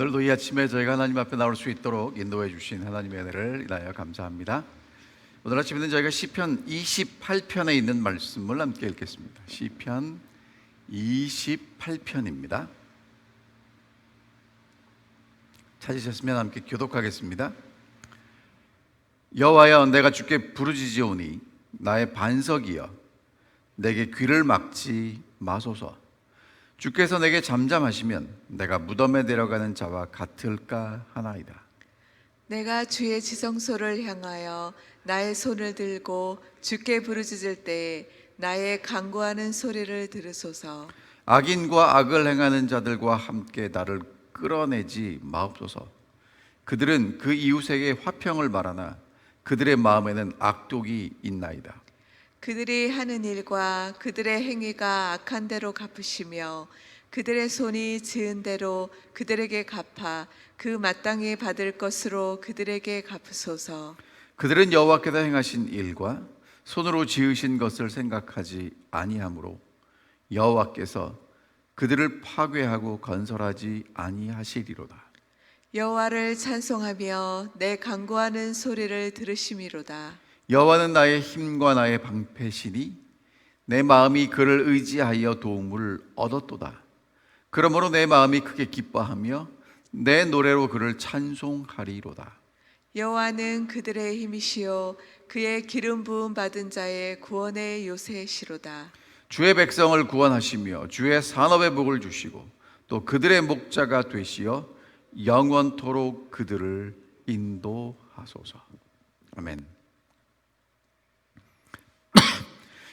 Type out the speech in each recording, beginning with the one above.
오늘도 이 아침에 저희가 하나님 앞에 나올 수 있도록 인도해 주신 하나님의 은혜를 인하여 감사합니다. 오늘 아침에는 저희가 시편 28편에 있는 말씀을 함께 읽겠습니다. 시편 28편입니다. 찾으셨으면 함께 교독하겠습니다. 여호와여 내가 주께 부르짖으오니 나의 반석이여 내게 귀를 막지 마소서 주께서 내게 잠잠하시면 내가 무덤에 내려가는 자와 같을까 하나이다. 내가 주의 지성소를 향하여 나의 손을 들고 주께 부르짖을 때에 나의 간구하는 소리를 들으소서. 악인과 악을 행하는 자들과 함께 나를 끌어내지 마옵소서. 그들은 그 이웃에게 화평을 말하나 그들의 마음에는 악독이 있나이다 그들이 하는 일과 그들의 행위가 악한 대로 갚으시며 그들의 손이 지은 대로 그들에게 갚아 그 마땅히 받을 것으로 그들에게 갚으소서. 그들은 여호와께서 행하신 일과 손으로 지으신 것을 생각하지 아니하므로 여호와께서 그들을 파괴하고 건설하지 아니하시리로다. 여호와를 찬송하며 내 간구하는 소리를 들으심이로다. 여호와는 나의 힘과 나의 방패시니 내 마음이 그를 의지하여 도움을 얻었도다. 그러므로 내 마음이 크게 기뻐하며 내 노래로 그를 찬송하리로다. 여호와는 그들의 힘이시요 그의 기름 부음 받은 자의 구원의 요새시로다. 주의 백성을 구원하시며 주의 산업의 복을 주시고 또 그들의 목자가 되시어 영원토록 그들을 인도하소서. 아멘.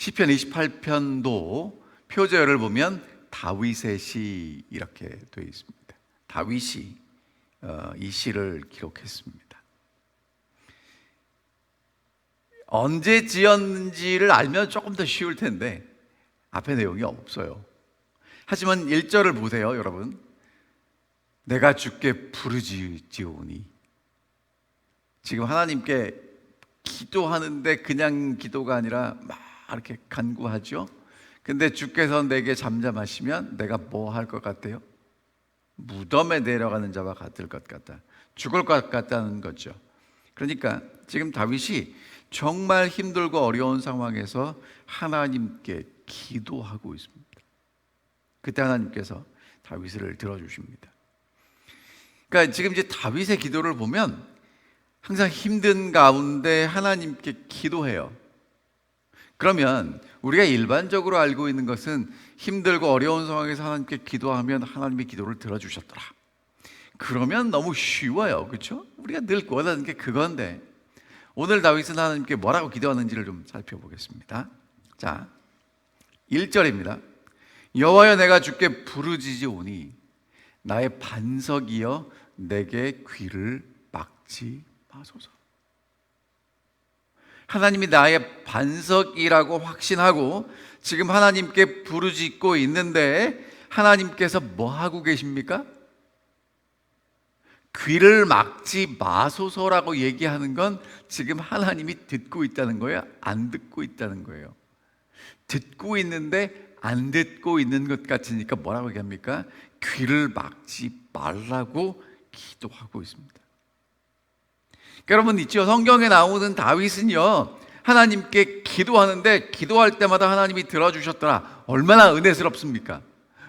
시편 28편도 표제어를 보면 다윗의 시 이렇게 되어 있습니다. 다윗이 어, 이 시를 기록했습니다. 언제 지었는지를 알면 조금 더 쉬울 텐데 앞에 내용이 없어요. 하지만 1절을 보세요, 여러분. 내가 주께 부르짖으오니 지금 하나님께 기도하는데 그냥 기도가 아니라 막 이렇게 간구하죠. 근데 주께서 내게 잠잠하시면 내가 뭐 할 것 같아요? 무덤에 내려가는 자와 같을 것 같다. 죽을 것 같다는 거죠. 그러니까 지금 다윗이 정말 힘들고 어려운 상황에서 하나님께 기도하고 있습니다. 그때 하나님께서 다윗을 들어주십니다. 그러니까 지금 이제 다윗의 기도를 보면 항상 힘든 가운데 하나님께 기도해요. 그러면 우리가 일반적으로 알고 있는 것은 힘들고 어려운 상황에서 하나님께 기도하면 하나님의 기도를 들어주셨더라. 그러면 너무 쉬워요. 그렇죠? 우리가 늘 원하는 게 그건데 오늘 다윗은 하나님께 뭐라고 기도하는지를 좀 살펴보겠습니다. 자, 1절입니다. 여호와여 내가 주께 부르짖으오니 나의 반석이여 내게 귀를 막지 마소서. 하나님이 나의 반석이라고 확신하고 지금 하나님께 부르짖고 있는데 하나님께서 뭐 하고 계십니까? 귀를 막지 마소서라고 얘기하는 건 지금 하나님이 듣고 있다는 거예요? 안 듣고 있다는 거예요? 듣고 있는데 안 듣고 있는 것 같으니까 뭐라고 얘기합니까? 귀를 막지 말라고 기도하고 있습니다. 여러분 있죠? 성경에 나오는 다윗은요. 하나님께 기도하는데 기도할 때마다 하나님이 들어주셨더라. 얼마나 은혜스럽습니까?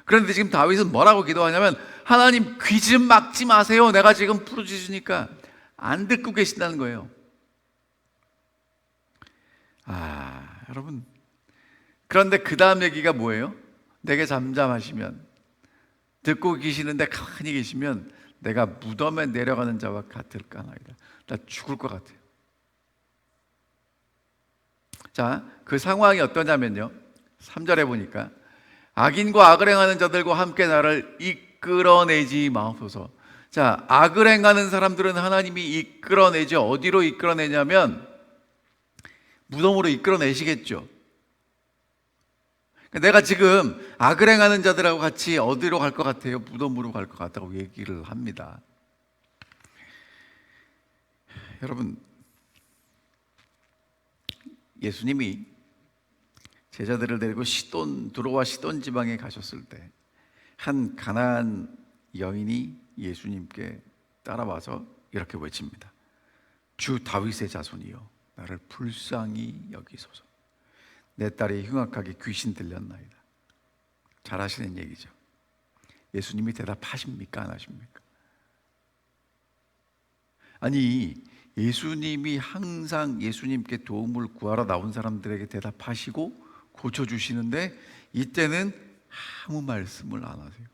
그런데 지금 다윗은 뭐라고 기도하냐면 하나님 귀 좀 막지 마세요. 내가 지금 부르짖으니까 안 듣고 계신다는 거예요. 아, 여러분. 그런데 그 다음 얘기가 뭐예요? 내게 잠잠하시면 듣고 계시는데 가만히 계시면 내가 무덤에 내려가는 자와 같을까 나이다. 나 죽을 것 같아요. 자, 그 상황이 어떠냐면요. 3절에 보니까 악인과 악을 행하는 자들과 함께 나를 이끌어내지 마옵소서. 자, 악을 행하는 사람들은 하나님이 이끌어내죠. 어디로 이끌어내냐면 무덤으로 이끌어내시겠죠. 내가 지금 악을 행하는 자들하고 같이 어디로 갈 것 같아요? 무덤으로 갈 것 같다고 얘기를 합니다. 여러분, 예수님이 제자들을 데리고 시돈 두로와 시돈 지방에 가셨을 때 한 가나안 여인이 예수님께 따라와서 이렇게 외칩니다. 주 다윗의 자손이여 나를 불쌍히 여기소서. 내 딸이 흉악하게 귀신 들렸나이다. 잘하시는 얘기죠. 예수님이 대답하십니까 안 하십니까? 아니 예수님이 항상 예수님께 도움을 구하러 나온 사람들에게 대답하시고 고쳐 주시는데 이때는 아무 말씀을 안 하세요.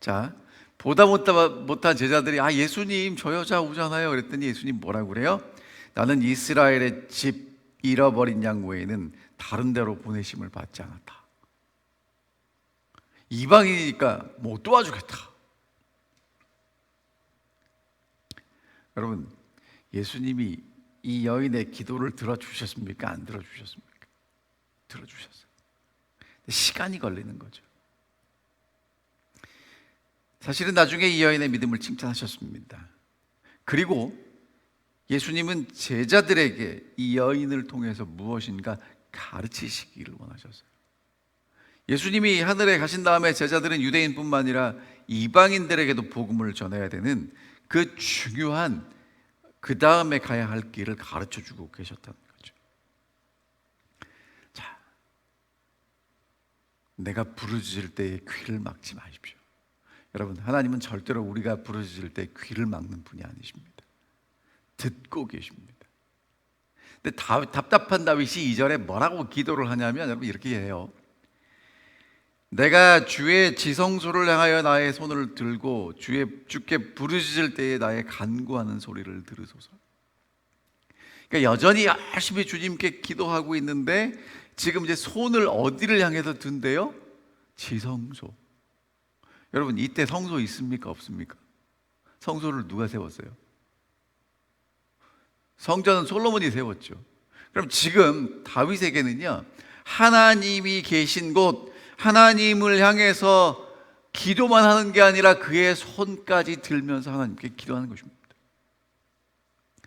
자, 보다 못한 제자들이 아 예수님 저 여자 오잖아요. 그랬더니 예수님 뭐라고 그래요? 나는 이스라엘의 집 잃어버린 양 외에는 다른 데로 보내심을 받지 않았다. 이방이니까 못 도와주겠다. 여러분, 예수님이 이 여인의 기도를 들어주셨습니까? 안 들어주셨습니까? 들어주셨어요. 시간이 걸리는 거죠. 사실은 나중에 이 여인의 믿음을 칭찬하셨습니다. 그리고 예수님은 제자들에게 이 여인을 통해서 무엇인가 가르치시기를 원하셨어요. 예수님이 하늘에 가신 다음에 제자들은 유대인뿐만 아니라 이방인들에게도 복음을 전해야 되는 그 중요한 그 다음에 가야 할 길을 가르쳐 주고 계셨다는 거죠. 자, 내가 부르짖을 때에 귀를 막지 마십시오. 여러분, 하나님은 절대로 우리가 부르짖을 때 귀를 막는 분이 아니십니다. 듣고 계십니다. 근데 다, 답답한 다윗이 이절에 뭐라고 기도를 하냐면 여러분 이렇게 해요. 내가 주의 지성소를 향하여 나의 손을 들고 주의 주께 부르짖을 때에 나의 간구하는 소리를 들으소서. 그러니까 여전히 열심히 주님께 기도하고 있는데 지금 이제 손을 어디를 향해서 든대요? 지성소. 여러분 이때 성소 있습니까 없습니까? 성소를 누가 세웠어요? 성전은 솔로몬이 세웠죠. 그럼 지금 다윗에게는요 하나님이 계신 곳 하나님을 향해서 기도만 하는 게 아니라 그의 손까지 들면서 하나님께 기도하는 것입니다.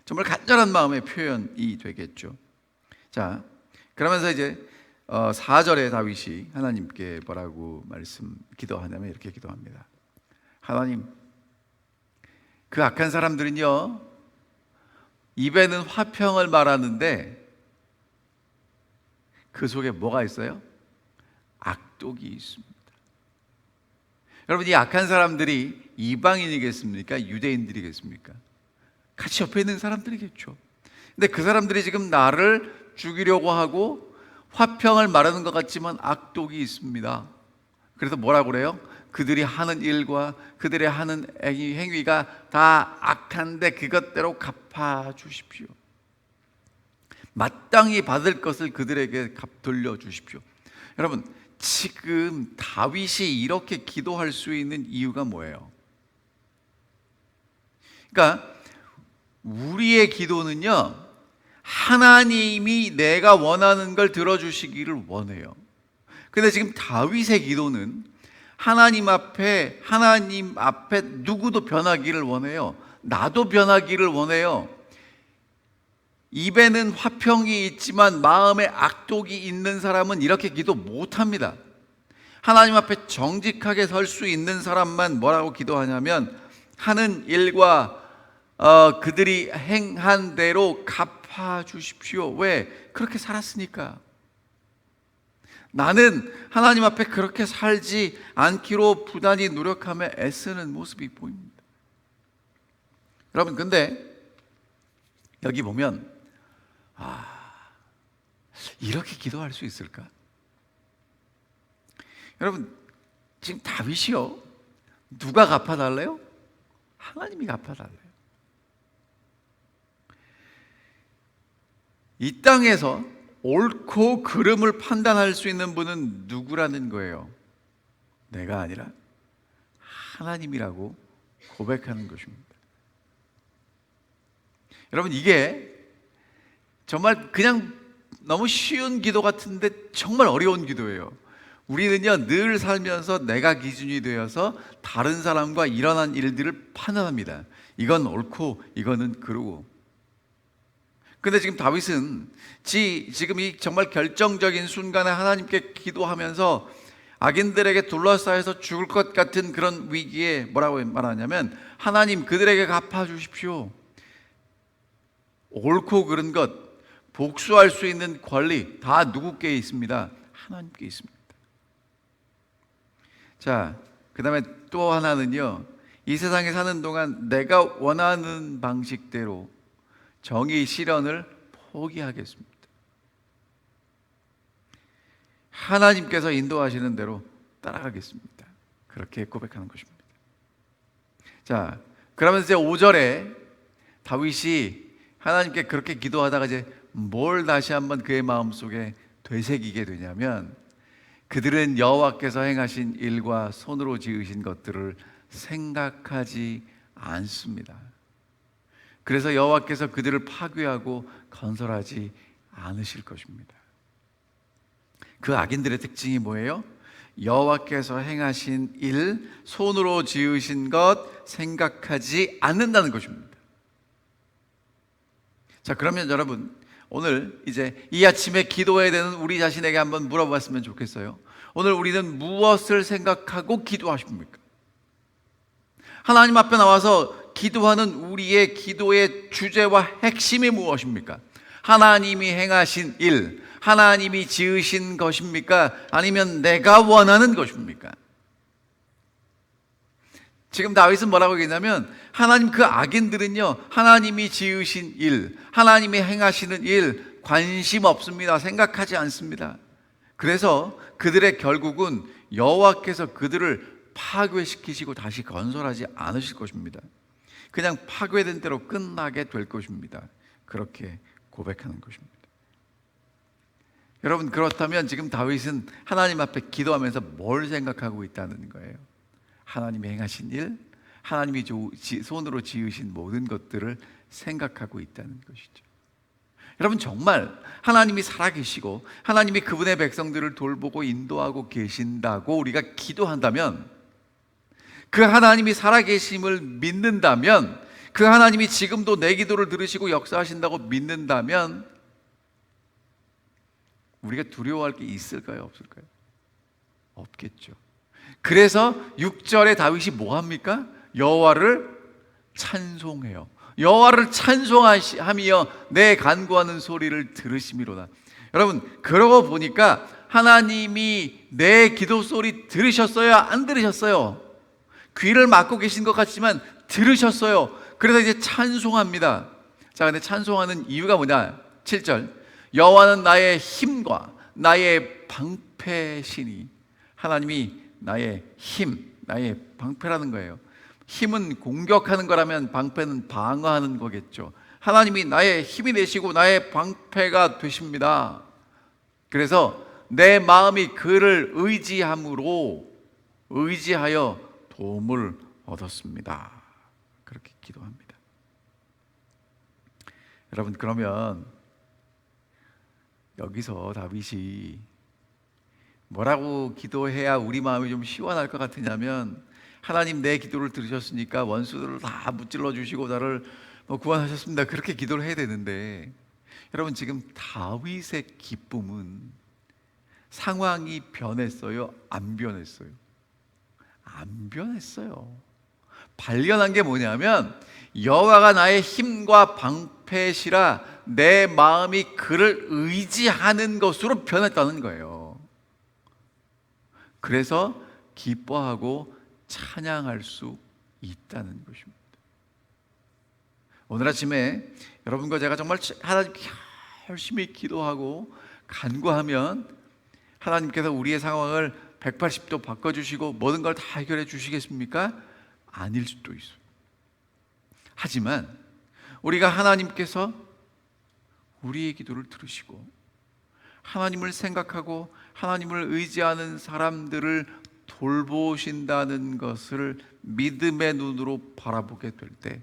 정말 간절한 마음의 표현이 되겠죠. 자, 그러면서 이제 어, 4절에 다윗이 하나님께 뭐라고 말씀 기도하냐면 이렇게 기도합니다. 하나님, 그 악한 사람들은요, 입에는 화평을 말하는데 그 속에 뭐가 있어요? 악독이 있습니다. 여러분, 이 악한 사람들이 이방인이겠습니까? 유대인들이겠습니까? 같이 옆에 있는 사람들이겠죠. 근데 그 사람들이 지금 나를 죽이려고 하고 화평을 말하는 것 같지만 악독이 있습니다. 그래서 뭐라고 그래요? 그들이 하는 일과 그들의 하는 행위가 다 악한데 그것대로 갚아 주십시오. 마땅히 받을 것을 그들에게 갚 돌려 주십시오. 여러분, 지금 다윗이 이렇게 기도할 수 있는 이유가 뭐예요? 그러니까 우리의 기도는요. 하나님이 내가 원하는 걸 들어 주시기를 원해요. 근데 지금 다윗의 기도는 하나님 앞에 하나님 앞에 누구도 변하기를 원해요. 나도 변하기를 원해요. 입에는 화평이 있지만 마음에 악독이 있는 사람은 이렇게 기도 못 합니다. 하나님 앞에 정직하게 설 수 있는 사람만 뭐라고 기도하냐면 하는 일과 어, 그들이 행한 대로 갚아 주십시오. 왜? 그렇게 살았으니까. 나는 하나님 앞에 그렇게 살지 않기로 부단히 노력하며 애쓰는 모습이 보입니다. 여러분, 근데 여기 보면, 아, 이렇게 기도할 수 있을까? 여러분, 지금 다윗이요. 누가 갚아달래요? 하나님이 갚아달래요. 이 땅에서 옳고 그름을 판단할 수 있는 분은 누구라는 거예요? 내가 아니라 하나님이라고 고백하는 것입니다. 여러분, 이게 정말 그냥 너무 쉬운 기도 같은데 정말 어려운 기도예요. 우리는요, 늘 살면서 내가 기준이 되어서 다른 사람과 일어난 일들을 판단합니다. 이건 옳고, 이거는 그르고. 근데 지금 다윗은 지, 지금 이 정말 결정적인 순간에 하나님께 기도하면서 악인들에게 둘러싸여서 죽을 것 같은 그런 위기에 뭐라고 말하냐면 하나님 그들에게 갚아 주십시오. 옳고 그른 것 복수할 수 있는 권리 다 누구께 있습니다. 하나님께 있습니다. 자, 그다음에 또 하나는요. 이 세상에 사는 동안 내가 원하는 방식대로 정의 실현을 포기하겠습니다. 하나님께서 인도하시는 대로 따라가겠습니다. 그렇게 고백하는 것입니다. 자, 그러면서 이제 5절에 다윗이 하나님께 그렇게 기도하다가 이제 뭘 다시 한번 그의 마음속에 되새기게 되냐면 그들은 여호와께서 행하신 일과 손으로 지으신 것들을 생각하지 않습니다. 그래서 여호와께서 그들을 파괴하고 건설하지 않으실 것입니다. 그 악인들의 특징이 뭐예요? 여호와께서 행하신 일, 손으로 지으신 것 생각하지 않는다는 것입니다. 자, 그러면 여러분 오늘 이제 이 아침에 기도해야 되는 우리 자신에게 한번 물어봤으면 좋겠어요. 오늘 우리는 무엇을 생각하고 기도하십니까? 하나님 앞에 나와서 기도하는 우리의 기도의 주제와 핵심이 무엇입니까? 하나님이 행하신 일, 하나님이 지으신 것입니까? 아니면 내가 원하는 것입니까? 지금 다윗은 뭐라고 얘기냐면 하나님 그 악인들은요 하나님이 지으신 일 하나님이 행하시는 일 관심 없습니다 생각하지 않습니다 그래서 그들의 결국은 여호와께서 그들을 파괴시키시고 다시 건설하지 않으실 것입니다 그냥 파괴된 대로 끝나게 될 것입니다. 그렇게 고백하는 것입니다. 여러분 그렇다면 지금 다윗은 하나님 앞에 기도하면서 뭘 생각하고 있다는 거예요? 하나님이 행하신 일, 하나님이 손으로 지으신 모든 것들을 생각하고 있다는 것이죠. 여러분 정말 하나님이 살아계시고 하나님이 그분의 백성들을 돌보고 인도하고 계신다고 우리가 기도한다면 그 하나님이 살아계심을 믿는다면 그 하나님이 지금도 내 기도를 들으시고 역사하신다고 믿는다면 우리가 두려워할 게 있을까요? 없을까요? 없겠죠. 그래서 6절에 다윗이 뭐 합니까? 여호와를 찬송해요. 여호와를 찬송하며 내 간구하는 소리를 들으심이로다. 여러분, 그러고 보니까 하나님이 내 기도 소리 들으셨어요? 안 들으셨어요? 귀를 막고 계신 것 같지만 들으셨어요. 그래서 이제 찬송합니다. 자, 근데 찬송하는 이유가 뭐냐? 7절. 여호와는 나의 힘과 나의 방패시니 하나님이 나의 힘, 나의 방패라는 거예요. 힘은 공격하는 거라면 방패는 방어하는 거겠죠. 하나님이 나의 힘이 되시고 나의 방패가 되십니다. 그래서 내 마음이 그를 의지함으로 의지하여 도움을 얻었습니다. 그렇게 기도합니다. 여러분 그러면 여기서 다윗이 뭐라고 기도해야 우리 마음이 좀 시원할 것 같으냐면 하나님 내 기도를 들으셨으니까 원수들을 다 무찔러 주시고 나를 뭐 구원하셨습니다. 그렇게 기도를 해야 되는데 여러분 지금 다윗의 기쁨은 상황이 변했어요? 안 변했어요? 안 변했어요. 발견한 게 뭐냐면 여호와가 나의 힘과 방패시라 내 마음이 그를 의지하는 것으로 변했다는 거예요. 그래서 기뻐하고 찬양할 수 있다는 것입니다. 오늘 아침에 여러분과 제가 정말 하나님께 열심히 기도하고 간구하면 하나님께서 우리의 상황을 180도 바꿔주시고 모든 걸 다 해결해 주시겠습니까? 아닐 수도 있어요. 하지만 우리가 하나님께서 우리의 기도를 들으시고 하나님을 생각하고 하나님을 의지하는 사람들을 돌보신다는 것을 믿음의 눈으로 바라보게 될 때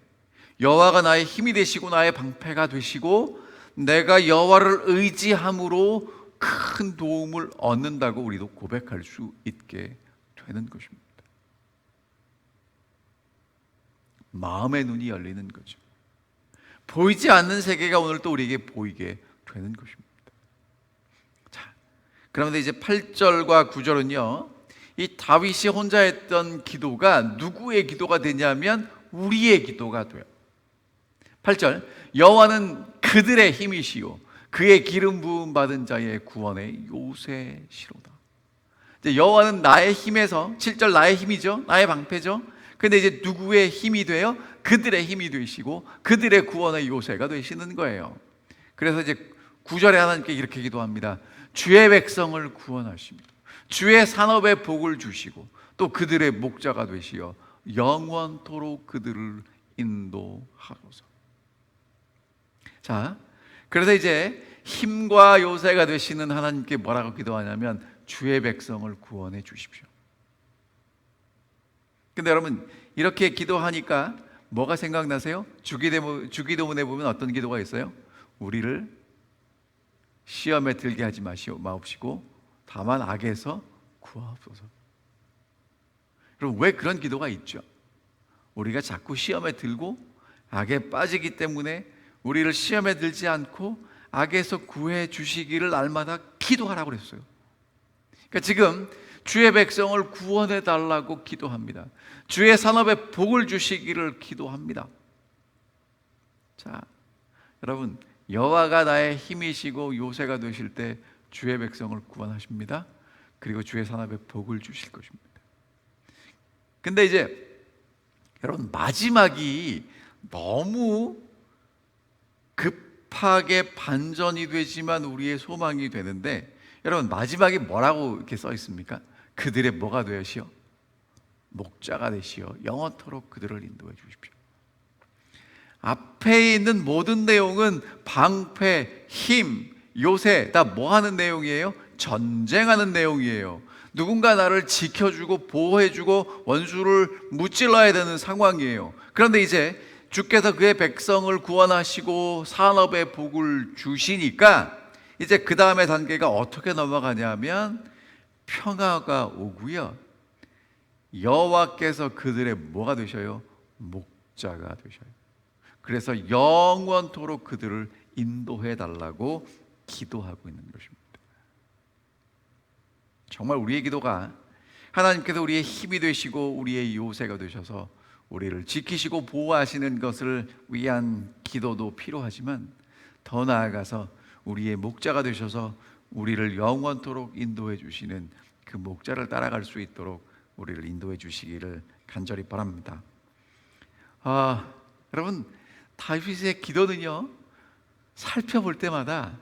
여호와가 나의 힘이 되시고 나의 방패가 되시고 내가 여호와를 의지함으로 큰 도움을 얻는다고 우리도 고백할 수 있게 되는 것입니다. 마음의 눈이 열리는 거죠. 보이지 않는 세계가 오늘 또 우리에게 보이게 되는 것입니다. 그런데 이제 8절과 9절은요. 이 다윗이 혼자 했던 기도가 누구의 기도가 되냐면 우리의 기도가 돼요. 8절 여호와는 그들의 힘이시요 그의 기름 부음 받은 자의 구원의 요새시로다. 이제 여호와는 나의 힘에서 7절 나의 힘이죠. 나의 방패죠. 근데 이제 누구의 힘이 돼요? 그들의 힘이 되시고 그들의 구원의 요새가 되시는 거예요. 그래서 이제 9절에 하나님께 이렇게 기도합니다. 주의 백성을 구원하십니다. 주의 산업에 복을 주시고 또 그들의 목자가 되시어 영원토록 그들을 인도하소서. 자, 그래서 이제 힘과 요새가 되시는 하나님께 뭐라고 기도하냐면 주의 백성을 구원해 주십시오. 근데 여러분 이렇게 기도하니까 뭐가 생각나세요? 주기도문, 주기도문에 보면 어떤 기도가 있어요? 우리를 시험에 들게 하지 마시오 마옵시고 다만 악에서 구하옵소서. 그럼 왜 그런 기도가 있죠? 우리가 자꾸 시험에 들고 악에 빠지기 때문에 우리를 시험에 들지 않고 악에서 구해 주시기를 날마다 기도하라고 그랬어요. 그러니까 지금 주의 백성을 구원해 달라고 기도합니다. 주의 산업에 복을 주시기를 기도합니다. 자, 여러분 여호와가 나의 힘이시고 요새가 되실 때 주의 백성을 구원하십니다. 그리고 주의 산업에 복을 주실 것입니다. 근데 이제 여러분 마지막이 너무 급하게 반전이 되지만 우리의 소망이 되는데 여러분 마지막에 뭐라고 이렇게 써 있습니까? 그들의 뭐가 되시오? 목자가 되시어 영원토록 그들을 인도해 주십시오. 앞에 있는 모든 내용은 방패, 힘, 요새 다 뭐 하는 내용이에요? 전쟁하는 내용이에요. 누군가 나를 지켜주고 보호해주고 원수를 무찔러야 되는 상황이에요. 그런데 이제 주께서 그의 백성을 구원하시고 산업의 복을 주시니까 이제 그 다음의 단계가 어떻게 넘어가냐면 평화가 오고요. 여호와께서 그들의 뭐가 되셔요? 목자가 되셔요. 그래서 영원토록 그들을 인도해 달라고 기도하고 있는 것입니다. 정말 우리의 기도가 하나님께서 우리의 힘이 되시고 우리의 요새가 되셔서 우리를 지키시고 보호하시는 것을 위한 기도도 필요하지만 더 나아가서 우리의 목자가 되셔서 우리를 영원토록 인도해 주시는 그 목자를 따라갈 수 있도록 우리를 인도해 주시기를 간절히 바랍니다. 아, 여러분 다윗의 기도는요 살펴볼 때마다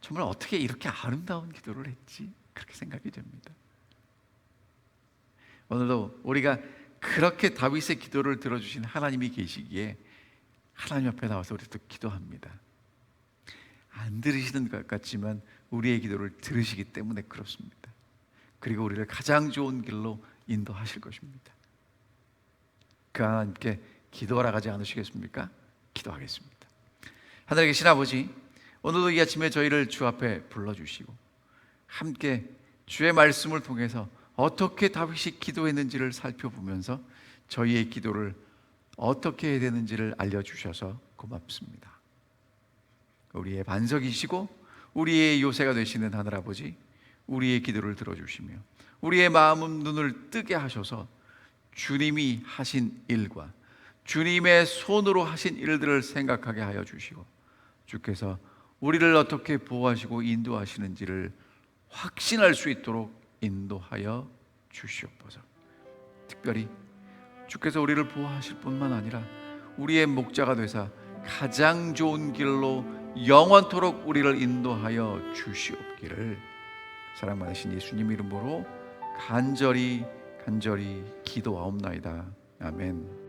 정말 어떻게 이렇게 아름다운 기도를 했지 그렇게 생각이 됩니다. 오늘도 우리가 그렇게 다윗의 기도를 들어주신 하나님이 계시기에 하나님 앞에 나와서 우리 또 기도합니다. 안 들으시는 것 같지만 우리의 기도를 들으시기 때문에 그렇습니다. 그리고 우리를 가장 좋은 길로 인도하실 것입니다. 그 하나님께 기도하라 가지 않으시겠습니까? 기도하겠습니다. 하늘에 계신 아버지, 오늘도 이 아침에 저희를 주 앞에 불러주시고 함께 주의 말씀을 통해서 어떻게 다윗이 기도했는지를 살펴보면서 저희의 기도를 어떻게 해야 되는지를 알려주셔서 고맙습니다. 우리의 반석이시고 우리의 요새가 되시는 하늘아버지 우리의 기도를 들어주시며 우리의 마음 눈을 뜨게 하셔서 주님이 하신 일과 주님의 손으로 하신 일들을 생각하게 하여 주시고 주께서 우리를 어떻게 보호하시고 인도하시는지를 확신할 수 있도록 인도하여 주시옵소서. 특별히 주께서 우리를 보호하실 뿐만 아니라 우리의 목자가 되사 가장 좋은 길로 영원토록 우리를 인도하여 주시옵기를 사랑 많으신 예수님 이름으로 간절히 간절히 기도하옵나이다. 아멘.